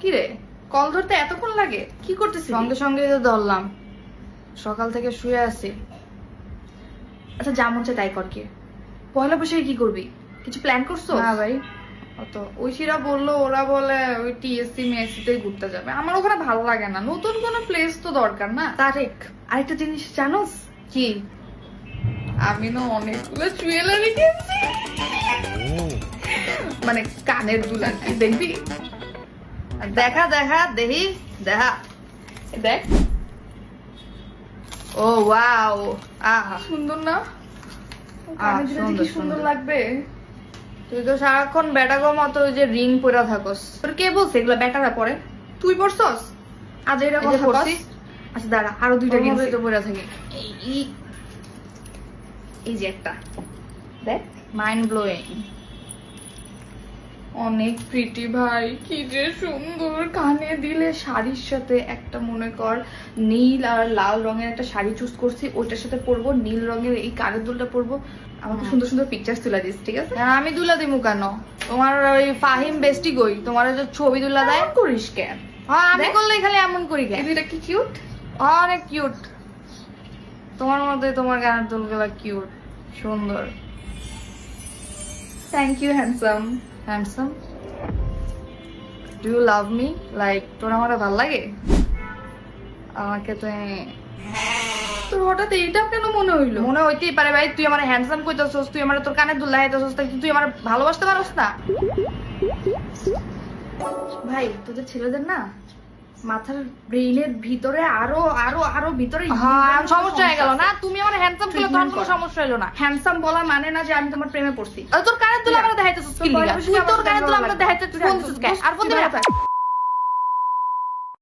কি রে কল ধরতে এতক্ষণ লাগে? কি করতেছিস সঙ্গে সঙ্গে তো ধরলাম। সকাল থেকে শুয়ে আছি। আচ্ছা যা মন তাই কর কি পয়লা বৈশাখে কি করবি? কিছু প্ল্যান করছ? না ভাই অত। ঐশীরা বলল ওরা বলে ওই টিএসসি মেসিতেই ঘুরতে যাবে। আমার ওখানে ভালো লাগে না। নতুন কোনো প্লেস তো দরকার না। তারেক আরেকটা জিনিস জানোস? কি? আমি না অনেকগুলো জুয়েলারি কিনছি। মানে কানের দুল আর কি দেখবি? দেখা দেখা দেহি দেখা। দেখ। ও ওয়াও আহা। সুন্দর না? সুন্দর, সুন্দর। লাগবে। তুই তো সারাক্ষণ বেটাগো মতো ওই যে রিং পরে থাকস। তোর কে বলছে এগুলো বেটারা পরে? তুই পড়ছস? আজ যে কথা আচ্ছা দাঁড়া আরও দুইটা কিনছি তো পরে থাকি। এই- এই- এই যে একটা। দেখ। মাইন্ড ব্লোয়িং অনেক প্রিটি ভাই। কি যে সুন্দর কানে দিলে শাড়ির সাথে একটা মনে কর নীল আর লাল রঙের একটা শাড়ি চুজ করছি ওইটার সাথে পরবো নীল রঙের এই কানের দুলটা পরবো। আমাকে সুন্দর সুন্দর পিকচার তুলে দিস ঠিক আছে? হ্যাঁ, আমি দুলা দিমু কেন? তোমার ওই ফাহিম বেস্টি গই তোমার যে ছবি দুলা দেয়? করিস কেন? হ্যাঁ আমি। করলে খালি এমন করি কেন? দুইটা কি কিউট অনেক কিউট তোমার মধ্যে তোমার গানের দুলগুলা কিউট সুন্দর। Thank you handsome handsome do you love me like তোর আমার ভালো লাগে? আমাকে তো তোর হঠাৎ এইটা কেন মনে হইল? মনে হইতেই পারে ভাই, তুই আমার হ্যান্ডসাম কইতেছস, তুই আমার তোর কানে দুল্লা হইতেছস তাই আমার ভালোবাসতে পারস না। ভাই, তোদের ছেলেদের না মাথার ব্রেইনের ভিতরে আরও আরও আরও ভিতরে হ্যাঁ সমস্যা হয়ে গেল না তুমি আমার হ্যান্ডসাম করলে তখন কোনো সমস্যা হলো না হ্যান্ডসাম বলা মানে না যে আমি তোমার প্রেমে পড়ছি তোর কারেন্ট তুলে। আমরা দেখাইতেছিস তোর লিগা তুলে তুই তোর আমরা লাগবে। দেখাইতে তুই তুই ফোন দিছিস কে? আর ফোন দিবি।